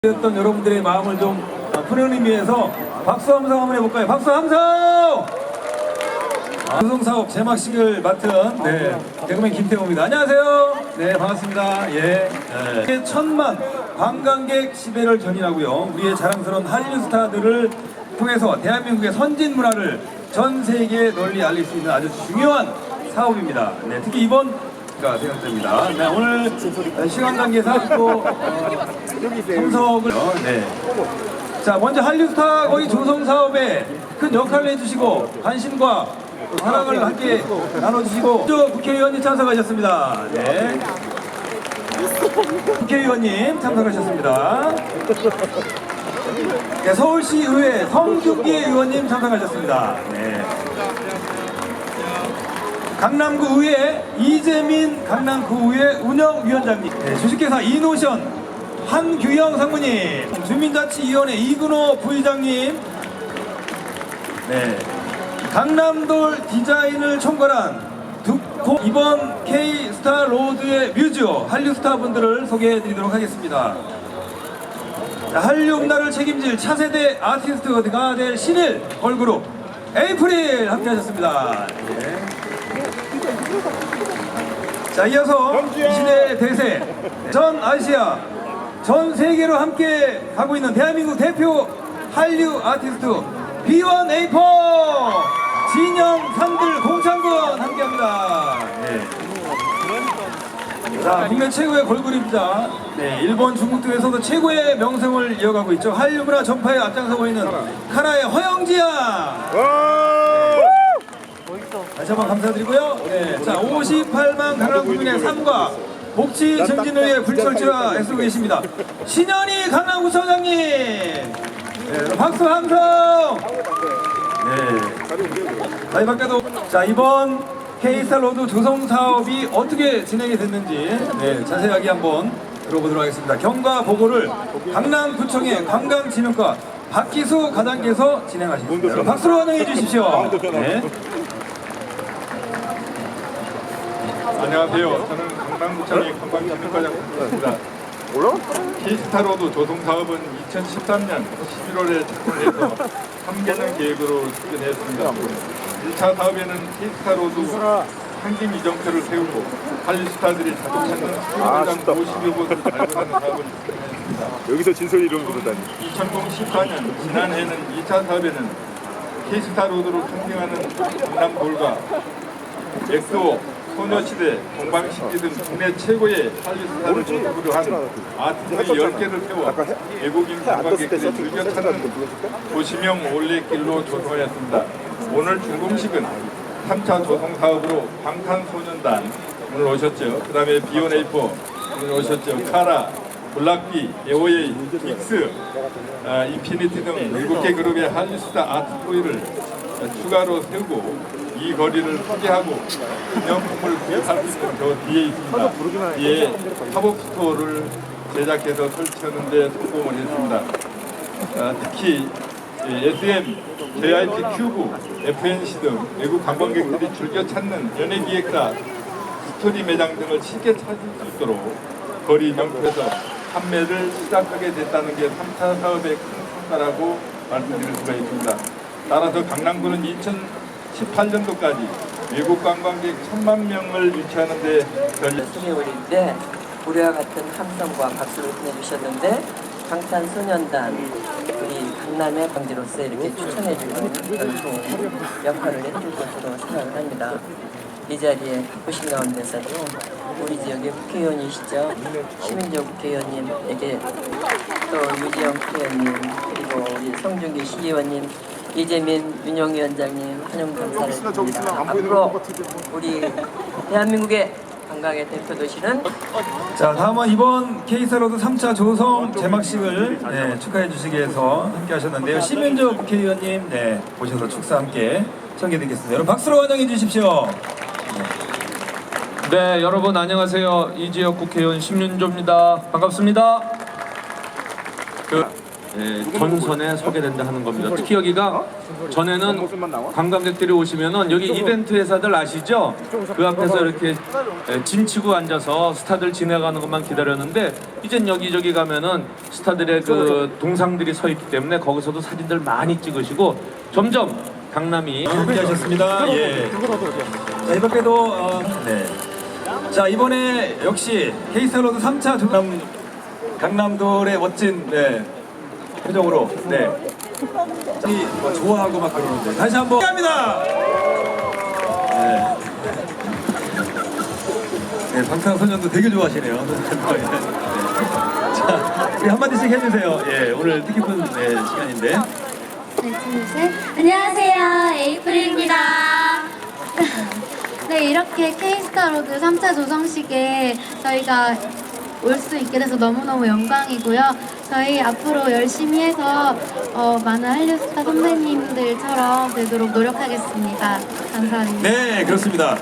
던 여러분들의 마음을 좀 푸는 의미에서 박수 함성 한번 해볼까요? 박수 함성! 방송 사업 제막식을 맡은 네, 개그맨 김태호입니다. 안녕하세요. 네, 반갑습니다. 예. 네. 천만 관광객 시대를 견인하고요. 우리의 자랑스러운 한류 스타들을 통해서 대한민국의 선진 문화를 전 세계에 널리 알릴 수 있는 아주 중요한 사업입니다. 네, 특히 이번 가 생각됩니다. 네, 오늘 시간 관계상 또 어, 참석을 네. 자 먼저 한류스타 거의 조성 사업에 큰 역할을 해주시고 관심과 또 사랑을 함께 나눠주시고 또 국회의원님 참석하셨습니다. 네. 국회의원님 참석하셨습니다. 네, 서울시 의회 성준기 의원님 참석하셨습니다. 네. 강남구 의회 이재민 강남구 의회 운영위원장님, 네, 주식회사 이노션 한규영 상무님, 주민자치위원회 이근호 부의장님, 네, 강남돌 디자인을 총괄한 두코 이번 K 스타 로드의 뮤지오 한류 스타 분들을 소개해 드리도록 하겠습니다. 자, 한류 문화를 책임질 차세대 아티스트가 될 신일 걸그룹 에이프릴 함께 하셨습니다. 네. 자 이어서 이 시대 대세 전 아시아 전 세계로 함께 가고 있는 대한민국 대표 한류 아티스트 B1A4 진영 산들 공창군 함께합니다. 네. 자 국내 최고의 걸그룹이자 네, 일본 중국 등에서도 최고의 명성을 이어가고 있죠. 한류 문화 전파에 앞장서고 있는 카나의 허영지 양 다시 한번 감사드리고요. 네, 자 58만 강남 구민의 삶과 복지 증진을 위해 불철주야 애쓰고 계십니다. 신현희 강남구청장님, 네, 박수 함성. 네. 자, 이 밖에도 자 이번 K스타 로드 조성 사업이 어떻게 진행이 됐는지 네, 자세하게 한번 들어보도록 하겠습니다. 경과 보고를 강남구청의 관광진흥과 박기수 과장께서 진행하십니다. 박수로 환영해 주십시오. 네. 안녕하세요. 저는 강남구청의 관광진흥과장입니다. K스타로드 조성 사업은 2013년 11월에 착공해서 3개년 계획으로 추진했습니다. 1차 사업에는 K스타로드 상징 이정표를 세우고 한류스타들이 자주 찾는 수영장 50여 곳을 발굴하는 사업을 진행했습니다. 여기서 진솔 이름 부르다니. 2014년 지난해에는 2차 사업에는 K스타로드로 상징하는 강남 돌과 엑소, 소녀시대, 동방신기 등 국내 최고의 한류스타를 모습으로 한 아트리 10개를 세워 외국인 관광객들이 즐겨 찾는 도시명 올레길로 조성하였습니다. 오늘 준공식은 3차 조성 사업으로 방탄소년단 오늘 오셨죠. 그 다음에 비오네이퍼 오늘 오셨죠. 카라, 블락비, 에오에이, 빅스, 아, 인피니티 등 7개 그룹의 한류스타 아트토이를 추가로 세우고 이 거리를 소개하고 기념품을 구입할 수 있는 저 뒤에 있습니다. 뒤에 팝업 스토어를 제작해서 설치하는 데 성공을 했습니다. 아, 특히 예, SM, JIP 큐브, FNC 등 외국 관광객들이 즐겨 찾는 연예 기획사, 스토리 매장 등을 쉽게 찾을 수 있도록 거리 명품에서 판매를 시작하게 됐다는 게 3차 사업의 큰 성과라고 말씀드릴 수가 있습니다. 따라서 강남구는 2018년도까지 외국 관광객 1천만 명을 유치하는 데 올릴 때 우리와 같은 함성과 박수를 보내주셨는데 방탄소년단 우리 강남의 관계로서 이렇게 추천해주는 역할을 해줄 것으로 생각을 합니다. 이 자리에 바쁘신 가운데서도 우리 지역의 국회의원이시죠 시민적 국회의원님에게 또 유지영 국회의원님 그리고 우리 성준기 시의원님 이재민 윤영위원장님 환영 감사를 드립니다. 앞으로 우리 대한민국의 관광의 대표 도시는 자 다음은 이번 K스타로드 3차 조성 제막식을 네, 축하해 주시기 위해서 함께 하셨는데요 심윤조 국회의원님 네, 오셔서 축사 함께 청해드리겠습니다 여러분 박수로 환영해 주십시오 네, 여러분 안녕하세요. 이지역 국회의원 심윤조입니다. 반갑습니다. 그 예, 전선에 서게 된다 하는 겁니다. 특히 여기가 전에는 관광객들이 오시면은 여기 이벤트 회사들 아시죠? 그 앞에서 이렇게 예, 진치고 앉아서 스타들 지나가는 것만 기다렸는데 이젠 여기저기 가면은 스타들의 그 동상들이 서 있기 때문에 거기서도 사진들 많이 찍으시고 점점 강남이 함께하셨습니다. 예. 자 이번에도 어, 네. 자 이번에 역시 케이스타로드 3차 강남 강남돌의 멋진 네, 표정으로 네. 자, 이, 뭐 좋아하고 막 그러는데 다시 한번 합니다. 네. 네, 방탄소년도 되게 좋아하시네요. 네. 자, 우리 한마디씩 해주세요. 예, 오늘 뜻깊은 네, 시간인데. 네, 둘, 셋. 안녕하세요. 에이프릴입니다. 네, 이렇게 K스타로드 3차 조정식에 저희가 올 수 있게 돼서 너무너무 영광이고요. 저희 앞으로 열심히 해서 어, 많은 한류 스타 선배님들처럼 되도록 노력하겠습니다. 감사합니다. 네, 그렇습니다.